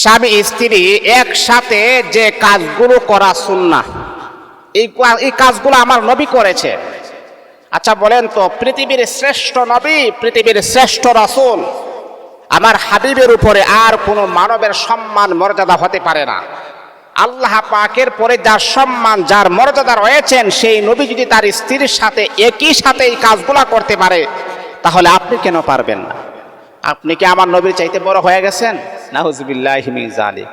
স্বামী স্ত্রী একসাথে যে কাজগুলো করা সুন্না এই কাজগুলো আমার নবী করেছে। আচ্ছা বলেন তো, পৃথিবীর শ্রেষ্ঠ নবী, পৃথিবীর শ্রেষ্ঠ রাসূল, আমার হাবিবের উপরে আর কোনো মানবের সম্মান, মর্যাদা হতে পারে না। আল্লাহ পাকের পরে যার সম্মান, যার মর্যাদা রয়েছেন, সেই নবী যদি তার স্ত্রীর সাথে, একই সাথে এই কাজগুলা করতে পারে, তাহলে আপনি কেন পারবেন না? আপনি কি আমার নবীর চাইতে বড় হয়ে গেছেন? নাহুজবিল্লাহ জালিক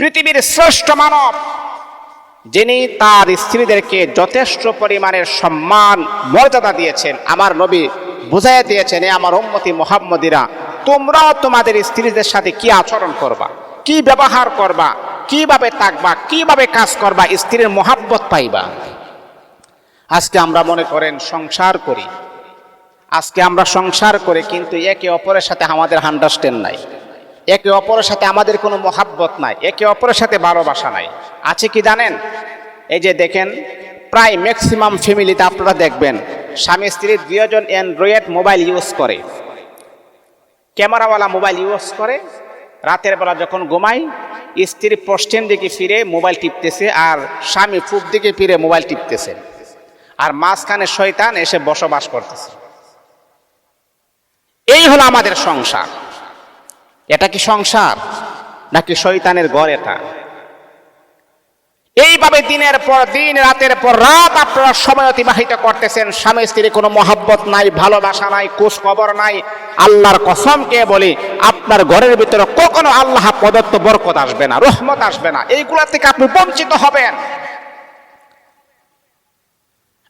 পৃথিবীর শ্রেষ্ঠ মানব যিনি তার স্ত্রীদেরকে যথেষ্ট পরিমাণের সম্মান মর্যাদা দিয়েছেন আমার নবী বুঝাই দিয়েছেন এ আমার উম্মতি মোহাম্মদিরা তোমরাও তোমাদের স্ত্রীদের সাথে কি আচরণ করবা? কি ব্যবহার করবা? কীভাবে থাকবা? কীভাবে কাজ করবা? স্ত্রীর মোহাব্বত পাইবা? আজকে আমরা মনে করেন সংসার করি। আজকে আমরা সংসার করে, কিন্তু একে অপরের সাথে আমাদের আন্ডারস্ট্যান্ড নাই। একে অপরের সাথে আমাদের কোনো মহাব্বত নাই, একে অপরের সাথে ভালোবাসা নাই। আছে কি জানেন? এই যে দেখেন, প্রায় ম্যাক্সিমাম ফ্যামিলিতে আপনারা দেখবেন, স্বামী, স্ত্রী দুজন অ্যান্ড্রয়েড মোবাইল ইউজ করে। ক্যামেরাওয়ালা মোবাইল ইউজ করে। রাতের বেলা যখন ঘুমাই স্ত্রী পশ্চিম দিকে ফিরে মোবাইল টিপতেছে আর স্বামী পূব দিকে ফিরে মোবাইল টিপতেছে। আর মাঝখানে শয়তান এসে বসবাস করতেছে। এই হলো আমাদের সংসার। এটা কি সংসার, নাকি শয়তানের ঘর এটা? এইভাবে দিনের পর দিন, রাতের পর রাত আপনারা সময় অতিবাহিত করতেছেন, স্বামী স্ত্রী কোনো মহাব্বত নাই, ভালোবাসা নাই খবর নাই, আল্লাহর কসমকে বলি, আপনার ঘরের ভিতরে কখনো আল্লাহ প্রদত্ত বরকত আসবে না, রহমত আসবে না, এইগুলা থেকে আপনি বঞ্চিত হবেন।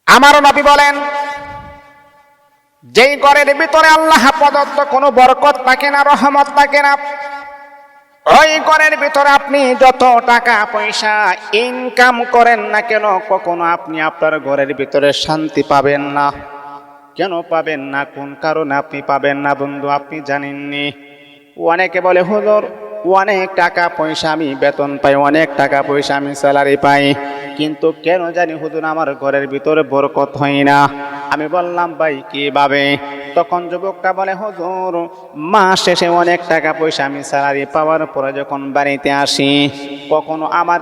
আমারও নবী বলেন যেই ঘরের ভিতরে আল্লাহ প্রদত্ত কোনো বরকত থাকে না, রহমত থাকে না, ওই ঘরের ভিতরে আপনি যত টাকা, পয়সা ইনকাম করেন না কেন, কখনো আপনি আপনার ঘরের ভিতরে শান্তি পাবেন না। কেন পাবেন না? কোন কারণে আপনি পাবেন না বন্ধু? আপনি জানেননি। অনেকে বলে, হুজুর, অনেক টাকা পয়সা আমি বেতন পাই, অনেক টাকা পয়সা আমি স্যালারি পাই। কিন্তু কেন জানি হুজুর, আমার ঘরের ভিতরে বরকত হয় না। আমি বললাম, ভাই, কীভাবে? তখন যুবকটা বলে, হুজুর, মাস শেষে অনেক টাকা পয়সা আমি স্যালারি পাওয়ার পরে যখন বাড়িতে আসি, কখনো আমার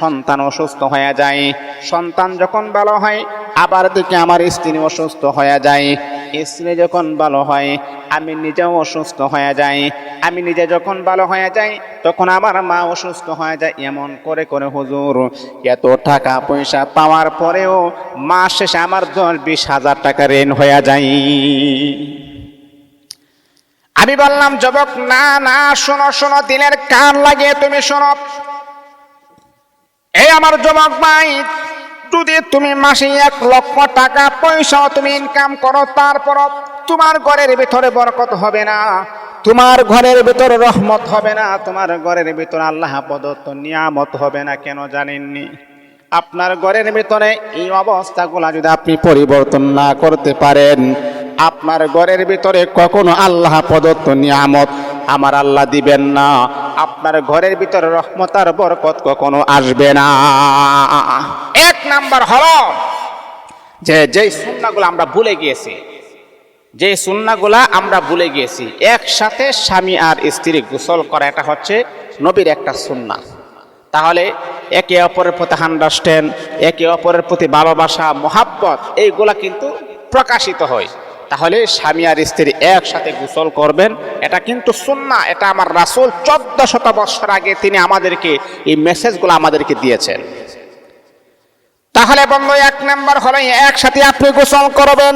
সন্তান অসুস্থ হয়ে যায়। সন্তান যখন ভালো হয়, আবার দিকে আমার স্ত্রী অসুস্থ হয়ে যায়। স্ত্রী যখন ভালো হয়, আমি নিজেও অসুস্থ হয়ে যাই। আমি নিজে যখন ভালো হয়ে যাই, তখন আমার মা অসুস্থ হয়ে যায়। এমন করে করে হুজুর, এত টাকা পয়সা পাওয়ার পরেও মাস শেষে আমার দশ বিশ হাজার টাকা ঋণ হয়ে যায়। আমি বললাম, যুবক, না না, শোনো শোনো দিনের কান লাগিয়ে তুমি শোনো। এই আমার যুবক ভাই, যদি তুমি মাসে এক লক্ষ টাকা পয়সা তুমি ইনকাম করো তারপর তোমার ঘরের ভিতরে বরকত হবে না। তোমার ঘরের ভিতরে রহমত হবে না, তোমার ঘরের ভিতরে আল্লাহ প্রদত্ত নিয়ামত হবে না, কেন জানেননি? আপনার ঘরের ভিতরে এই অবস্থাগুলা যদি আপনি পরিবর্তন না করতে পারেন, আপনার ঘরের ভিতরে কখনো আল্লাহ প্রদত্ত নিয়ামত আমার আল্লাহ দিবেন না, আপনার ঘরের ভিতরে রহমতার বরকত কখনো আসবে না। এক নাম্বার হলো যে, যেই সুন্নাগুলো আমরা ভুলে গিয়েছি যে সুন্নাগুলা আমরা ভুলে গিয়েছি, একসাথে স্বামী আর স্ত্রী গোসল করা, এটা হচ্ছে নবীর একটা সুন্না তাহলে একে অপরের প্রতি আন্ডারস্ট্যান্ড একে অপরের প্রতি ভালোবাসা, মহাব্বত, এইগুলা কিন্তু প্রকাশিত হয়। তাহলে স্বামী আর স্ত্রী একসাথে গোসল করবেন, এটা কিন্তু সুন্না এটা আমার রাসুল চোদ্দ শত বছর আগে তিনি আমাদেরকে, এই মেসেজগুলো আমাদেরকে দিয়েছেন। তাহলে বন্ধু, এক নম্বর হলো, একসাথে আপনি গোসল করবেন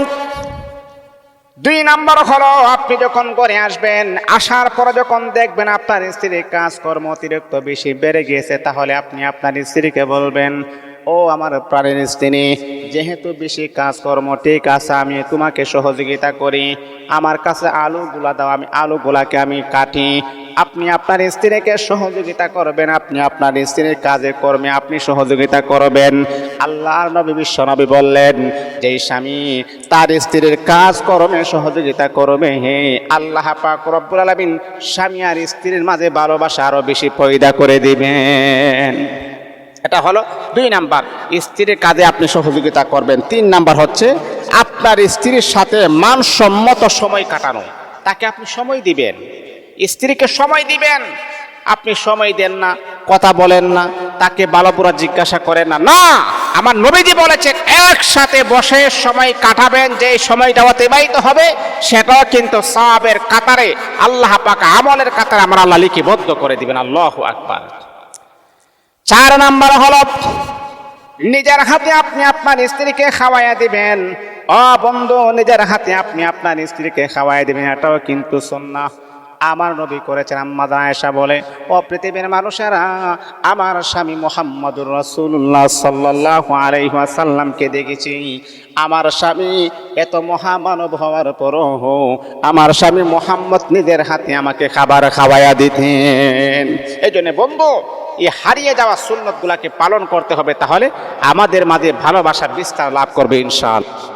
দুই নাম্বার হলো, আপনি যখন ঘরে আসবেন, আসার পরে যখন দেখবেন আপনার স্ত্রীর কাজকর্ম অতিরিক্ত বেশি বেড়ে গিয়েছে, তাহলে আপনি আপনার স্ত্রীকে বলবেন, ও আমার প্রাণের স্ত্রী, যেহেতু বেশি কাজকর্ম, ঠিক আছে, আমি তোমাকে সহযোগিতা করি। আমার কাছে আলুগুলা দাও, আমি আলুগুলাকে আমি কাটি আপনি আপনার স্ত্রীকে সহযোগিতা করবেন, আপনি আপনার স্ত্রীর কাজে কর্মে আপনি সহযোগিতা করবেন। আল্লাহর নবী, বিশ্ব নবী বললেন যে স্বামী তার স্ত্রীর কাজ কর্মে সহযোগিতা করবে, হে আল্লাহ পাক রব্বুল আলামিন স্বামী আর স্ত্রীর মাঝে ভালোবাসা আরও বেশি পয়দা করে দিবেন। এটা হলো দুই নাম্বার। স্ত্রীর কাজে আপনি সহযোগিতা করবেন। তিন নাম্বার হচ্ছে আপনার স্ত্রীর সাথে মানসম্মত সময় কাটানো। তাকে আপনি সময় দিবেন। স্ত্রীকে সময় দিবেন, আপনি সময় দেন না, কথা বলেন না, তাকে ভালো পুরা জিজ্ঞাসা করেন না। না, আমার নবীজি বলেছেন, একসাথে বসে সময় কাটাবেন যে সময়টা অতিবাহিত হবে, সেটাও কিন্তু সাহাবের কাতারে, আল্লাহ পাক আমলের কাতারে আমরা আল্লাহ লিখিবদ্ধ করে দিবেন, আল্লাহ আকবার। চার নাম্বার হল, নিজের হাতে আপনি আপনার স্ত্রীকে খাওয়াইয়া দিবেন। অ বন্ধু, নিজের হাতে আপনি আপনার স্ত্রীকে খাওয়াই দিবেন, এটাও কিন্তু সন্না আমার নবী করেছেন। আম্মাদ আয়েশা বলে, ও পৃথিবীর মানুষেরা, আমার স্বামী মোহাম্মদুর রসুল্লাহ সাল্লাহ আলাইসাল্লামকে দেখেছি। আমার স্বামী এত মহামানব হওয়ার পরও আমার স্বামী মোহাম্মদ নিজের হাতে আমাকে খাবার খাওয়াইয়া দিতেন। এই জন্য বন্ধু, এই হারিয়ে যাওয়া সুন্নতগুলাকে পালন করতে হবে, তাহলে আমাদের মাঝে ভালোবাসার বিস্তার লাভ করবে ইনশাআল্লাহ।